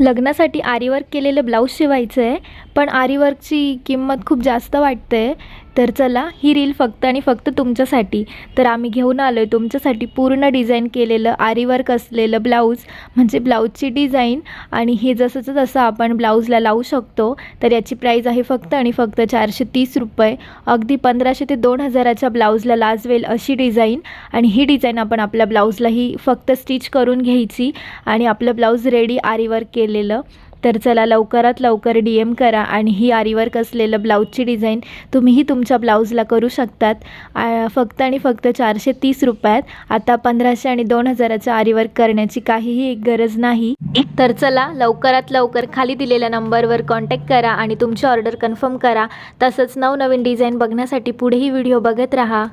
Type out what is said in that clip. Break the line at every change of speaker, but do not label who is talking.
लग्नासाठी आरीवर्क केलेलं ब्लाऊज शिवायचं आहे पण आरीवर्कची किंमत खूप जास्त वाटते. आहे तर चला ही रील फक्त आणि फक्त तुमच्यासाठी. तर आम्ही घेऊन आलो आहे तुमच्यासाठी पूर्ण डिझाईन केलेलं आरीवर्क असलेलं ब्लाऊज म्हणजे ब्लाऊजची डिझाईन. आणि हे जसंचं तसं आपण ब्लाऊजला लावू शकतो तर याची प्राईज आहे फक्त आणि फक्त चारशे तीस रुपये. अगदी पंधराशे ते दोन हजाराच्या ब्लाऊजला लाजवेल अशी डिझाईन. आणि ही डिझाईन आपण आपल्या ब्लाऊजलाही फक्त स्टिच करून घ्यायची. आणि आपलं ब्लाऊज रेडी आरीवर्क केलेलं. तर चला लवकरात लवकर डी एम करा आणि ही आरीवर्क असलेलं ब्लाऊजची डिझाईन तुम्हीही तुमच्या ब्लाऊजला करू शकतात. फक्त आणि फक्त चारशे तीस रुपयात. आता पंधराशे आणि दोन हजाराच्या आरीवर्क करण्याची काहीही एक गरज नाही. तर चला लवकरात लवकर खाली दिलेल्या नंबरवर कॉन्टॅक्ट करा आणि तुमची ऑर्डर कन्फर्म करा. तसंच नवनवीन डिझाईन बघण्यासाठी पुढेही व्हिडिओ बघत राहा.